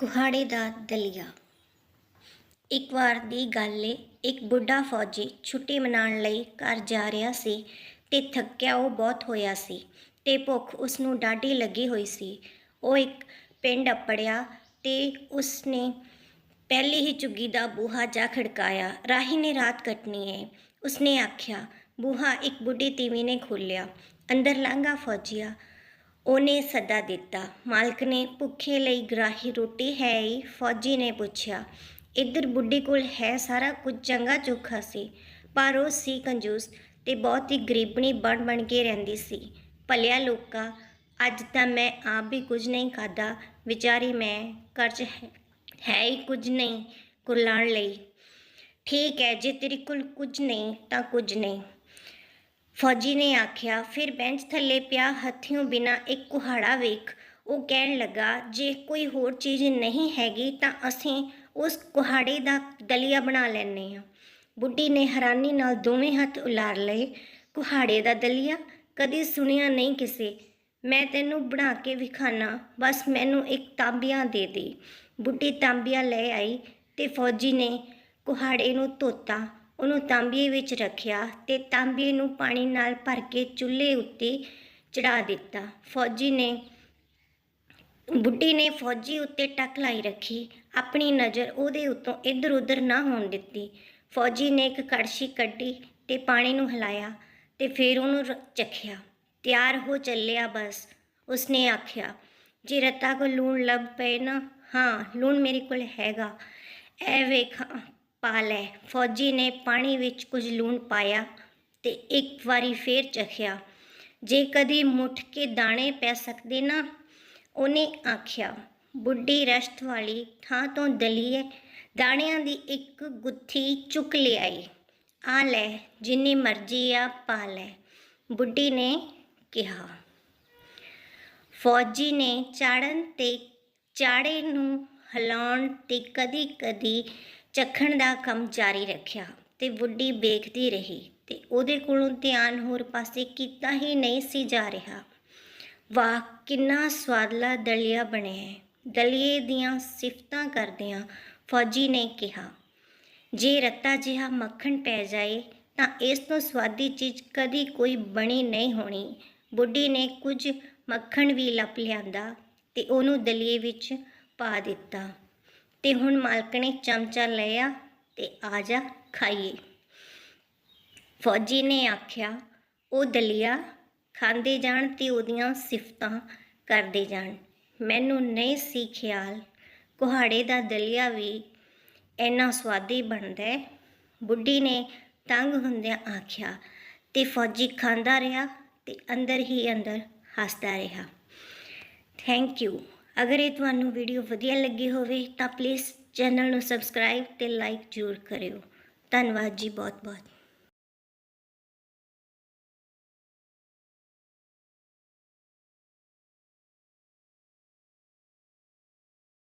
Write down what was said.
ਕੁਹਾੜੇ ਦਾ ਦਲੀਆ। ਇੱਕ ਵਾਰ ਦੀ ਗੱਲ ਏ, ਇੱਕ ਬੁੱਢਾ ਫੌਜੀ ਛੁੱਟੀ ਮਨਾਉਣ ਲਈ ਘਰ ਜਾ ਰਿਹਾ ਸੀ ਤੇ ਥੱਕਿਆ ਉਹ ਬਹੁਤ ਹੋਇਆ ਸੀ ਤੇ ਭੁੱਖ ਉਸ ਨੂੰ ਡਾਢੀ ਲੱਗੀ ਹੋਈ ਸੀ। ਉਹ ਇੱਕ ਪਿੰਡ ਅੱਪੜਿਆ ਤੇ ਉਸਨੇ ਪਹਿਲੀ ਹੀ ਝੁੱਗੀ ਦਾ ਬੂਹਾ ਜਾ ਖੜਕਾਇਆ। ਰਾਹੀ ਨੇ ਰਾਤ ਕੱਟਣੀ ਏ। ਉਸਨੇ ਆਖਿਆ, ਬੂਹਾ ਇੱਕ ਬੁੱਢੀ ਤੀਵੀਂ ਨੇ ਖੋਲ੍ਹਿਆ। ਅੰਦਰ ਲੰਘਾ ਫੌਜੀਆ ਉਹਨੇ ਸੱਦਾ ਦਿੱਤਾ। ਮਾਲਕ ਨੇ ਭੁੱਖੇ ਲਈ ਗਰਾਹੀ ਰੋਟੀ ਹੈ ਹੀ? ਫੌਜੀ ਨੇ ਪੁੱਛਿਆ, ਇੱਧਰ ਬੁੱਢੀ ਕੋਲ ਹੈ ਸਾਰਾ ਕੁਝ ਚੰਗਾ ਚੋਖਾ ਸੀ, ਪਰ ਉਹ ਸੀ ਕੰਜੂਸ ਤੇ ਬਹੁਤ ਹੀ ਗਰੀਬਣੀ ਬਣ ਬਣ ਕੇ ਰਹਿੰਦੀ ਸੀ। ਭਲਿਆ ਲੋਕਾ, ਅੱਜ ਤਾਂ ਮੈਂ ਆਪ ਵੀ ਕੁਝ ਨਹੀਂ ਖਾਦਾ ਵਿਚਾਰੀ ਮੈਂ ਕਰਜ਼ ਹੈ ਹੈ ਹੀ ਕੁਝ ਨਹੀਂ ਕੁਰਲਾਣ ਲਈ। ਠੀਕ ਹੈ, ਜੇ ਤੇਰੇ ਕੋਲ ਕੁਝ ਨਹੀਂ ਤਾਂ ਕੁਝ ਨਹੀਂ। ਫੌਜੀ ਨੇ ਆਖਿਆ, ਫਿਰ ਬੈਂਚ ਥੱਲੇ ਪਿਆ ਹੱਥਿਓਂ ਬਿਨਾ ਇੱਕ ਕੁਹਾੜਾ ਵੇਖ। ਉਹ ਕਹਿਣ ਲੱਗਾ, ਜੇ ਕੋਈ ਹੋਰ ਚੀਜ਼ ਨਹੀਂ ਹੈਗੀ ਤਾਂ ਅਸੀਂ ਉਸ ਕੁਹਾੜੇ ਦਾ ਦਲੀਆ ਬਣਾ ਲੈਨੇ ਆ ਬੁੱਢੀ ਨੇ ਹੈਰਾਨੀ ਨਾਲ ਦੋਵੇਂ ਹੱਥ ਉਲਾਰ ਲਏ, ਕੁਹਾੜੇ ਦਾ ਦਲੀਆ? ਕਦੀ ਸੁਣਿਆ ਨਹੀਂ ਕਿਸੇ। ਮੈਂ ਤੈਨੂੰ ਬਣਾ ਕੇ ਵਿਖਾਣਾ ਬਸ ਮੈਨੂੰ ਇੱਕ ਤਾਂਬੀਆਂ ਦੇ ਦੇ। ਬੁੱਢੀ ਤਾਂਬੀਆਂ ਲੈ ਆਈ ਤੇ ਫੌਜੀ ਨੇ ਕੁਹਾੜੇ ਨੂੰ ਧੋਤਾ। ਉਹਨੂੰ ਤਾਂਬੀਏ ਵਿੱਚ ਰੱਖਿਆ ਤੇ ਤਾਂਬੀਏ ਨੂੰ ਪਾਣੀ ਨਾਲ ਭਰ ਕੇ ਚੁੱਲ੍ਹੇ ਉੱਤੇ ਚੜਾ ਦਿੱਤਾ। ਫੌਜੀ ਨੇ, ਬੁੱਢੀ ਨੇ ਫੌਜੀ ਉੱਤੇ ਟੱਕ ਲਾਈ ਰੱਖੀ। ਆਪਣੀ ਨਜ਼ਰ ਉਹਦੇ ਉੱਤੋਂ ਇੱਧਰ ਉੱਧਰ ਨਾ ਹੋਣ ਦਿੱਤੀ। ਫੌਜੀ ਨੇ ਇੱਕ ਕੜਛੀ ਕੱਢੀ ਤੇ ਪਾਣੀ ਨੂੰ ਹਿਲਾਇਆ ਤੇ ਫਿਰ ਉਹਨੂੰ ਰ- ਚਖਿਆ। ਤਿਆਰ ਹੋ ਚੱਲਿਆ ਬਸ। ਉਸਨੇ ਆਖਿਆ, ਜੇ ਰੱਤਾ ਕੋ ਲੂਣ ਲੱਭ ਪਏ ਨਾ, ਹਾਂ, ਲੂਣ ਮੇਰੇ ਕੋਲ ਹੈਗਾ। ਐ ਵੇਖ ਪਾ ਲੈ। ਫੌਜੀ ਨੇ ਪਾਣੀ ਵਿੱਚ ਕੁਝ ਲੂਣ ਪਾਇਆ ਤੇ ਇੱਕ ਵਾਰੀ ਫੇਰ ਚਖਿਆ, ਜੇ ਕਦੀ ਮੁੱਠ ਕੇ ਦਾਣੇ ਪੈ ਸਕਦੇ ਨਾ? ਉਹਨੇ ਆਖਿਆ, ਬੁੱਢੀ ਰਸ਼ਤ ਵਾਲੀ ਥਾਂ ਤੋਂ ਦਲੀਏ, ਦਾਣਿਆਂ ਦੀ ਇੱਕ ਗੁੱਥੀ ਚੁੱਕ ਲਿਆਈ। ਆ ਲੈ, ਜਿੰਨੀ ਮਰਜ਼ੀ ਆ ਪਾ ਲੈ। ਬੁੱਢੀ ਨੇ ਕਿਹਾ। ਫੌਜੀ ਨੇ ਚਾੜਨ ਤੇ ਚਾੜੇ ਨੂੰ ਹਿਲਾਉਣ ਤੇ ਕਦੀ-ਕਦੀ ਚੱਖਣ ਦਾ ਕੰਮ ਜਾਰੀ ਰੱਖਿਆ ਤੇ ਬੁੱਢੀ ਵੇਖਦੀ ਰਹੀ ਤੇ ਉਹਦੇ ਕੋਲੋਂ ਧਿਆਨ ਹੋਰ ਪਾਸੇ ਕੀਤਾ ਹੀ ਨਹੀਂ ਸੀ ਜਾ ਰਿਹਾ। ਵਾਹ, ਕਿੰਨਾ ਸਵਾਦਲਾ ਦਲੀਆ ਬਣਿਆ ਹੈ। ਦਲੀਏ ਦੀਆਂ ਸਿਫਤਾਂ ਕਰਦਿਆਂ ਫੌਜੀ ਨੇ ਕਿਹਾ, ਜੇ ਰੱਤਾ ਜਿਹਾ ਮੱਖਣ ਪੈ ਜਾਏ, ਤਾਂ ਇਸ ਤੋਂ ਸਵਾਦੀ ਚੀਜ਼ ਕਦੀ ਕੋਈ ਬਣੀ ਨਹੀਂ ਹੋਣੀ। ਬੁੱਢੀ ਨੇ ਕੁਝ ਮੱਖਣ ਵੀ ਲੱਪ ਲਿਆਂਦਾ ਤੇ ਉਹਨੂੰ ਦਲੀਏ ਵਿੱਚ ਪਾ ਦਿੱਤਾ। ਤੇ ਹੁਣ ਮਾਲਕ ਨੇ ਚਮਚਾ ਲਿਆ ਤੇ ਆ ਜਾ ਖਾਈਏ। ਫੌਜੀ ਨੇ ਆਖਿਆ, ਉਹ ਦਲੀਆ ਖਾਂਦੇ ਜਾਣ ਤੇ ਉਹਦੀਆਂ ਸਿਫਤਾਂ ਕਰਦੇ ਜਾਣ। ਮੈਨੂੰ ਨਹੀਂ ਸੀ ਖਿਆਲ। ਕੁਹਾੜੇ ਦਾ ਦਲੀਆ ਵੀ ਇੰਨਾ ਸਵਾਦੀ ਬਣਦਾ ਹੈ। ਬੁੱਢੀ ਨੇ ਤੰਗ ਹੁੰਦਿਆਂ ਆਖਿਆ ਤੇ ਫੌਜੀ ਖਾਂਦਾ ਰਿਹਾ ਤੇ ਅੰਦਰ ਹੀ ਅੰਦਰ ਹੱਸਦਾ ਰਿਹਾ। ਥੈਂਕ ਯੂ ਅਗਰ ਇਹ ਤੁਹਾਨੂੰ ਵੀਡੀਓ ਵਧੀਆ ਲੱਗੀ ਹੋਵੇ ਤਾਂ ਪਲੀਜ਼ ਚੈਨਲ ਨੂੰ ਸਬਸਕ੍ਰਾਈਬ ਤੇ ਲਾਈਕ ਜ਼ਰੂਰ ਕਰਿਓ। ਧੰਨਵਾਦ ਜੀ ਬਹੁਤ ਬਹੁਤ